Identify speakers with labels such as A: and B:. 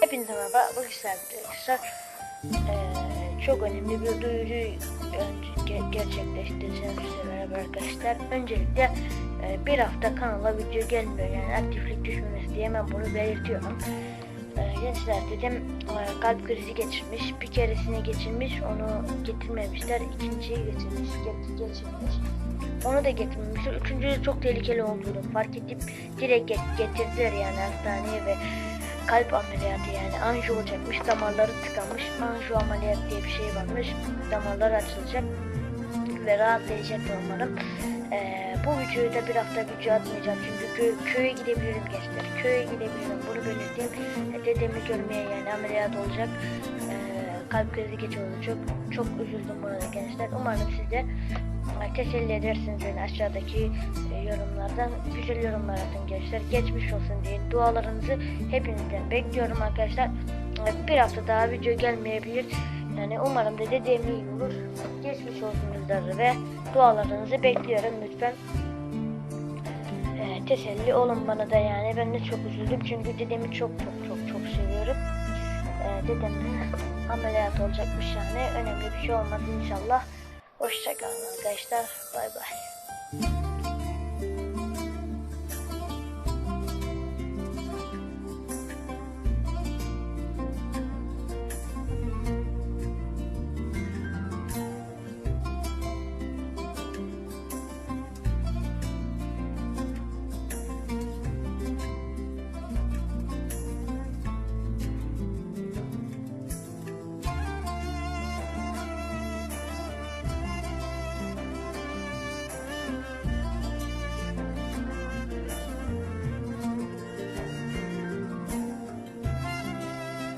A: Hepinize merhaba. Sizlerle arkadaşlar eee, çok önemli bir duyuruyu önce ge- gerçekleştireceğim size beraber arkadaşlar. Öncelikle eee, bir hafta kanala video gelmiyor yani aktiflik düşmemesi diye hemen bunu belirtiyorum. Eee gençler dedim eee, kalp krizi geçirmiş. Bir keresini geçirmiş onu getirmemişler. İkinciyi geçirmiş. Geçirmiş. Onu da getirmemişler. Üçüncü çok tehlikeli olduğunu fark edip direkt get- getirdiler yani hastaneye ve kalp ameliyatı yani anjiyo olacakmış damarları tıkanmış anjiyo ameliyat diye bir şey varmış. Damarlar açılacak ve rahatlayacaklar umarım. Ee, bu videoyu da bir hafta video atmayacağım çünkü kö- köye gidebilirim gençler. Köye gidebilirim bunu belirteyim. E, dedemi görmeye yani ameliyat olacak. Ee, kalp krizi geçiyor çok çok üzüldüm buna da gençler. Umarım siz de e, teselli edersiniz beni aşağıdaki e, yorumlardan. Güzel yorumlar atın gençler. Geçmiş olsun diye dualarınızı hepinizden bekliyorum arkadaşlar. E, bir hafta daha video gelmeyebilir. Yani umarım da dediğim iyi olur. Geçmiş olsunuzları ve dualarınızı bekliyorum lütfen. Teselli olun bana da yani. Ben de çok üzüldüm çünkü dedemi çok çok çok çok seviyorum dedemin ameliyat olacakmış yani önemli bir şey olmaz inşallah Hoşçakalın arkadaşlar. Bay bay.